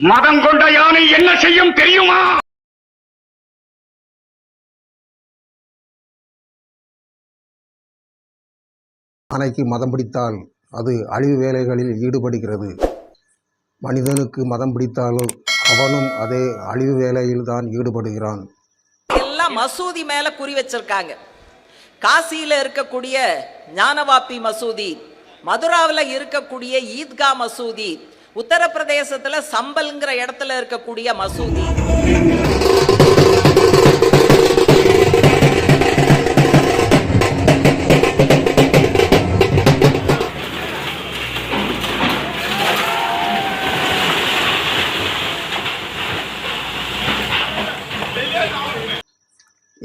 மதம் கொண்ட யானை என்ன செய்யும் தெரியுமா? யானைக்கு மதம் பிடித்தால் அது அழிவு வேலைகளில் ஈடுபடுகிறது. மனிதனுக்கு மதம் பிடித்தாலும் அவனும் அதே அழிவு வேலையில் தான் ஈடுபடுகிறான். எல்லாம் மசூதி மேல குறி வச்சிருக்காங்க. காசியில இருக்கக்கூடிய ஞானவாப்பி மசூதி மதுராவில் இருக்கக்கூடிய ஈத்கா மசூதி உத்தரப்பிரதேசத்துல சம்பல்ங்கிற இடத்துல இருக்கக்கூடிய மசூதி.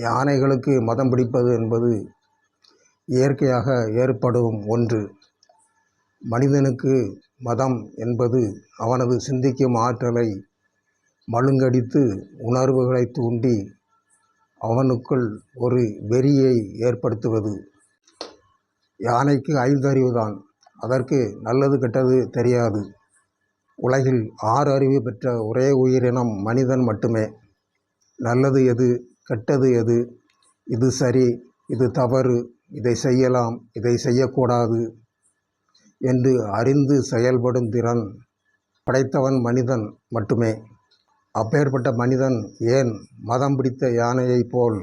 யானைகளுக்கு மதம் பிடிப்பது என்பது இயற்கையாக ஏற்படும் ஒன்று. மனிதனுக்கு மதம் என்பது அவனது சிந்திக்கும் ஆற்றலை மழுங்கடித்து உணர்வுகளை தூண்டி அவனுக்குள் ஒரு வெறியை ஏற்படுத்துவது. யானைக்கு ஐந்தறிவு தான். அதற்கு நல்லது கெட்டது தெரியாது. உலகில் ஆறு அறிவு பெற்ற ஒரே உயிரினம் மனிதன் மட்டுமே. நல்லது எது கெட்டது எது? இது சரி இது தவறு இதை செய்யலாம் இதை செய்யக்கூடாது. என்று அறிந்து செயல்படும் திறன் படைத்தவன் மனிதன் மட்டுமே. அப்பேற்பட்ட மனிதன் ஏன் மதம் பிடித்த யானையைப் போல்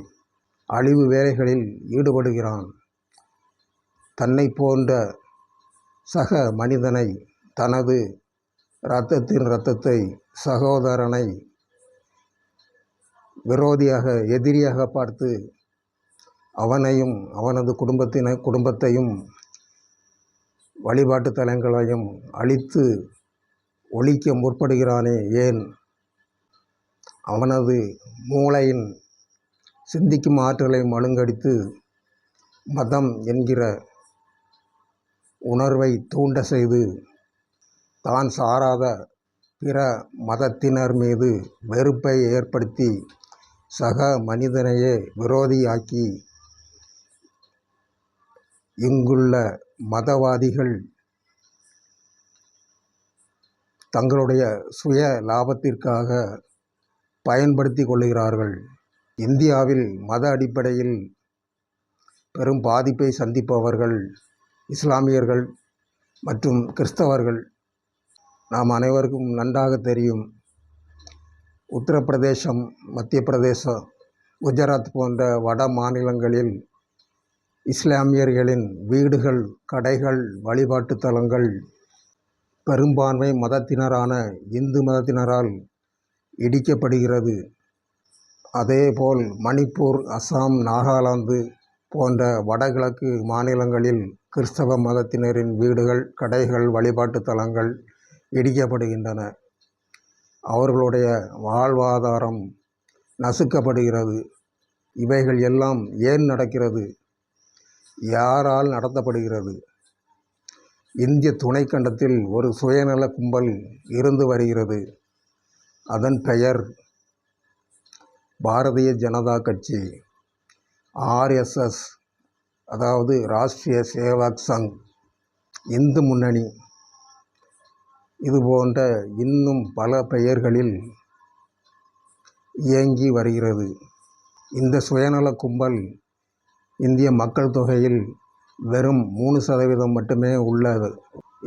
அழிவு வேலைகளில் ஈடுபடுகிறான்? தன்னை போன்ற சக மனிதனை தனது இரத்தத்தின் இரத்தத்தை சகோதரனை விரோதியாக எதிரியாக பார்த்து அவனையும் அவனது குடும்பத்தின குடும்பத்தையும் வழிபாட்டு தலங்களையும் அழித்து ஒழிக்க முற்படுகிறானே ஏன்? அவனது மூளையின் சிந்திக்கும் ஆற்றலை மழுங்கடித்து மதம் என்கிற உணர்வை தூண்ட செய்து தான் சாராத பிற மதத்தினர் மீது வெறுப்பை ஏற்படுத்தி சக மனிதனையே விரோதியாக்கி இங்குள்ள மதவாதிகள் தங்களுடைய சுய லாபத்திற்காக பயன்படுத்தி கொள்கிறார்கள் இந்தியாவில் மத அடிப்படையில் பெரும் பாதிப்பை சந்திப்பவர்கள் இஸ்லாமியர்கள் மற்றும் கிறிஸ்தவர்கள். நாம் அனைவருக்கும் நன்றாக தெரியும். உத்தரப்பிரதேசம் மத்திய பிரதேசம் குஜராத் போன்ற வட மாநிலங்களில் இஸ்லாமியர்களின் வீடுகள் கடைகள் வழிபாட்டு தலங்கள் பெரும்பான்மை மதத்தினரான இந்து மதத்தினரால் இடிக்கப்படுகிறது. அதேபோல் மணிப்பூர் அசாம் நாகாலாந்து போன்ற வடகிழக்கு மாநிலங்களில் கிறிஸ்தவ மதத்தினரின் வீடுகள் கடைகள் வழிபாட்டு தலங்கள் இடிக்கப்படுகின்றன. அவர்களுடைய வாழ்வாதாரம் நசுக்கப்படுகிறது. இவைகள் எல்லாம் ஏன் நடக்கிறது? யாரால் நடத்தப்படுகிறது? இந்திய துணைக்கண்டத்தில் ஒரு சுயநல கும்பல் இருந்து வருகிறது. அதன் பெயர் பாரதிய ஜனதா கட்சி ஆர்எஸ்எஸ் அதாவது ராஷ்ட்ரிய சேவாக் சங் இந்து முன்னணி. இது போன்ற இன்னும் பல பெயர்களில் இயங்கி வருகிறது. இந்த சுயநல கும்பல் இந்திய மக்கள் தொகையில் வெறும் மூணு சதவீதம் மட்டுமே உள்ளது.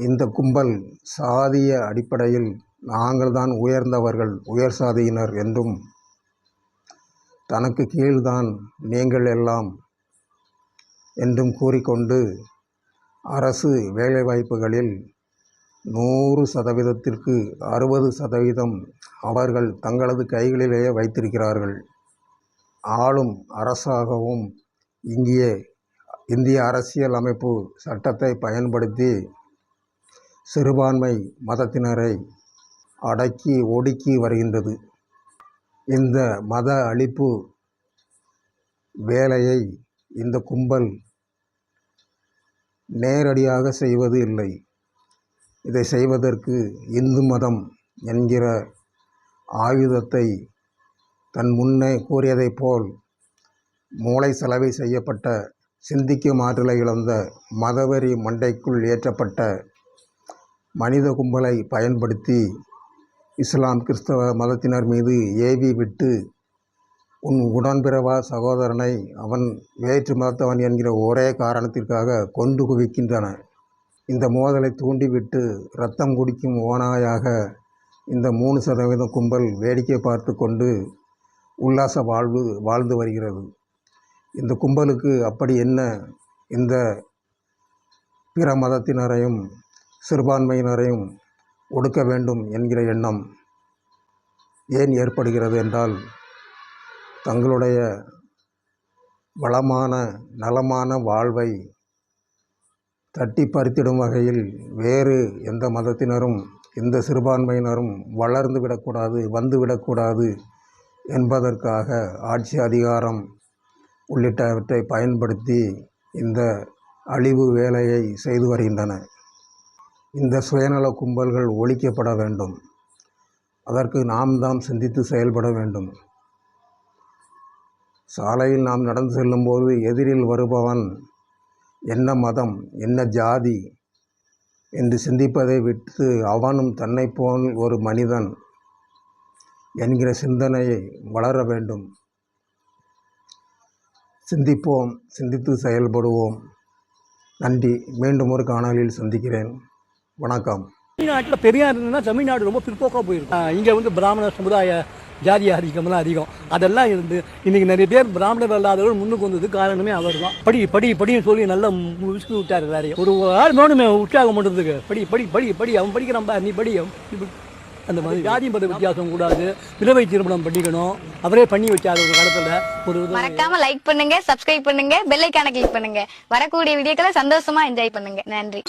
இந்த கும்பல் சாதிய அடிப்படையில் நாங்கள் தான் உயர்ந்தவர்கள் உயர் சாதியினர் என்றும் தனக்கு கீழ்தான் நீங்கள் எல்லாம் என்றும் கூறிக்கொண்டு அரசு வேலைவாய்ப்புகளில் நூறு சதவீதத்திற்கு அறுபது சதவீதம் அவர்கள் தங்களது கைகளிலேயே வைத்திருக்கிறார்கள். ஆளும் அரசாகவும் இங்கே இந்திய அரசியல் அமைப்பு சட்டத்தை பயன்படுத்தி சிறுபான்மை மதத்தினரை அடக்கி ஒடுக்கி வருகின்றது. இந்த மத அழிப்பு வேலையை இந்த கும்பல் நேரடியாக செய்வது இல்லை. இதை செய்வதற்கு இந்து மதம் என்கிற ஆயுதத்தை தன் முன்னே கூறியதைப் போல் மூளை செலவை செய்யப்பட்ட சிந்திக்கும் ஆற்றலை இழந்த மதவெறி மண்டைக்குள் ஏற்றப்பட்ட மனித கும்பலை பயன்படுத்தி இஸ்லாம் கிறிஸ்தவ மதத்தினர் மீது ஏவி விட்டு உன் உடன்பிறவா சகோதரனை அவன் வேற்று மதத்தவன் என்கிற ஒரே காரணத்திற்காக கொண்டு குவிக்கின்றன. இந்த மோதலை தூண்டிவிட்டு ரத்தம் குடிக்கும் ஓநாயாக இந்த மூணு சதவீதம் கும்பல் வேடிக்கை பார்த்து கொண்டு உல்லாச வாழ்வு வாழ்ந்து வருகிறது. இந்த கும்பலுக்கு அப்படி என்ன? இந்த பிற மதத்தினரையும் சிறுபான்மையினரையும் ஒடுக்க வேண்டும் என்கிற எண்ணம் ஏன் ஏற்படுகிறது என்றால் தங்களுடைய வளமான நலமான வாழ்வை தட்டி பறித்திடும் வகையில் வேறு எந்த மதத்தினரும் எந்த சிறுபான்மையினரும் வளர்ந்து விடக்கூடாது வந்துவிடக்கூடாது என்பதற்காக ஆட்சி அதிகாரம் உள்ளிட்டவற்றை பயன்படுத்தி இந்த அழிவு வேலையை செய்து வருகின்றன. இந்த சுயநல கும்பல்கள் ஒழிக்கப்பட வேண்டும். அதற்கு நாம் தான் சிந்தித்து செயல்பட வேண்டும். சாலையில் நாம் நடந்து செல்லும்போது எதிரில் வருபவன் என்ன மதம் என்ன ஜாதி என்று சிந்திப்பதை விட்டு அவனும் தன்னை போல் ஒரு மனிதன் என்கிற சிந்தனையை வளர வேண்டும். சிந்திப்போம் சிந்தித்து செயல்படுவோம். நன்றி. மீண்டும் ஒரு காணொலியில் சந்திக்கிறேன். வணக்கம். தமிழ்நாட்டில் பெரியார் இருந்ததுன்னா தமிழ்நாடு ரொம்ப பிற்போக்காக போயிருக்கும். இங்கே வந்து பிராமண சமுதாய ஜாதி ஆதிக்கம்லாம் அதிகம். அதெல்லாம் இருந்து இன்னைக்கு நிறைய பேர் பிராமணர் இல்லாதவர்கள் முன்னுக்கு வந்தது காரணமே அவர் தான் படி படி படின்னு சொல்லி நல்லா விசுக்கு விட்டார் எல்லாரையும் ஒரு ஆள் வேணுமே உற்சாகம் பண்ணுறதுக்கு படி படி படி படி அவன் படிக்கிறான் பார், நீ படி அவன் அந்த மாதிரி ஜாதி மத வித்தியாசம் கூடாது. விதவை திருமணம் பண்ணிக்கணும். அவரே பண்ணி வச்சாரு ஒரு காலத்துல. ஒரு மறக்காம லைக் பண்ணுங்க சப்ஸ்கிரைப் பண்ணுங்க பெல் ஐக்கான கிளிக் பண்ணுங்க. வரக்கூடிய வீடியோக்களை சந்தோஷமா என்ஜாய் பண்ணுங்க. நன்றி.